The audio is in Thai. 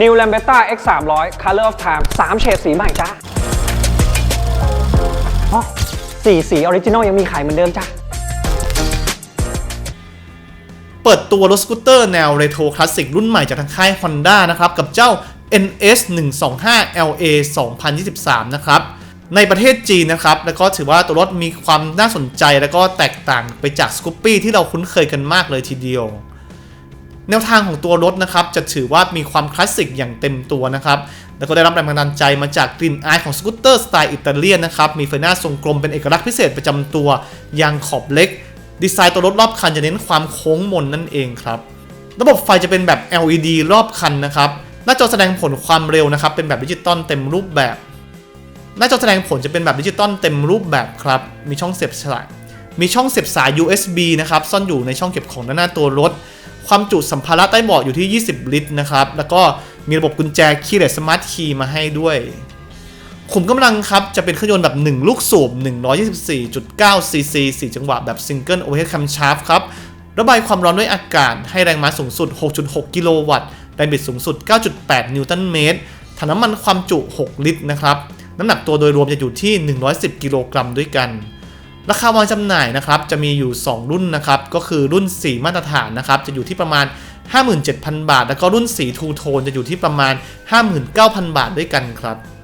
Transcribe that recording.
New Lambretta X 3 0 0 Color of Time 3 เฉดสีใหม่จ้าอ๋อสีสีออริจินอลยังมีขายเหมือนเดิมจ้าเปิดตัวรถสกูตเตอร์แนวเรโทรคลาสสิกรุ่นใหม่จากทางค่าย Honda นะครับ กับเจ้า NS 125 LA 2023 นะครับ ในประเทศจีนนะครับ แล้วก็ถือว่าตัวรถมีความน่าสนใจแล้วก็แตกต่างไปจากสกูปปี้ที่เราคุ้นเคยกันมากเลยทีเดียว แนวทางของตัวรถนะครับจะถือว่ามีความคลาสสิกอย่างเต็มตัวนะครับแล้วก็ได้รับแรงบันดาลใจมาจากกลิ่นอายของสกูตเตอร์สไตล์อิตาเลียนนะครับมีไฟหน้าทรงกลมเป็นเอกลักษณ์พิเศษประจำตัวยางขอบเล็ก ดีไซน์ตัวรถรอบคันจะเน้นความโค้งมนนั่นเองครับระบบไฟจะเป็นแบบ LED รอบคันนะครับหน้าจอแสดงผลความเร็วนะครับเป็นแบบดิจิตอลเต็มรูปแบบ หน้าจอแสดงผลจะเป็นแบบดิจิตอลเต็มรูปแบบครับมีช่องเสียบสายมีช่องเสียบสาย USB นะครับซ่อนอยู่ในช่องเก็บของด้านหน้าตัวรถ ความจุสัมภาระใต้เบาะอยู่ที่ 20 ลิตรนะครับ แล้วก็มีระบบกุญแจคีย์เลสสมาร์ทคีย์มาให้ด้วยขุมกำลังครับ จะเป็นเครื่องยนต์แบบ 1 ลูกสูบ 124.9 ซีซี 4 จังหวะแบบซิงเกิลโอเวอร์เฮดคัมชาร์ฟครับ ระบายความร้อนด้วยอากาศ ให้แรงม้าสูงสุด 6.6 กิโลวัตต์ แรงบิดสูงสุด 9.8 นิวตันเมตรถังน้ำมันความจุ 6 ลิตรนะครับ น้ำหนักตัวโดยรวมจะอยู่ที่ 110 กิโลกรัมด้วยกัน ราคาวางจำหน่ายนะครับจะมีอยู่ 2 รุ่นนะครับก็คือรุ่น 4 มาตรฐานนะครับจะอยู่ที่ประมาณ 57,000 บาท แล้วก็รุ่น 4 ทูโทนจะอยู่ที่ประมาณ 59,000 บาทด้วยกันครับ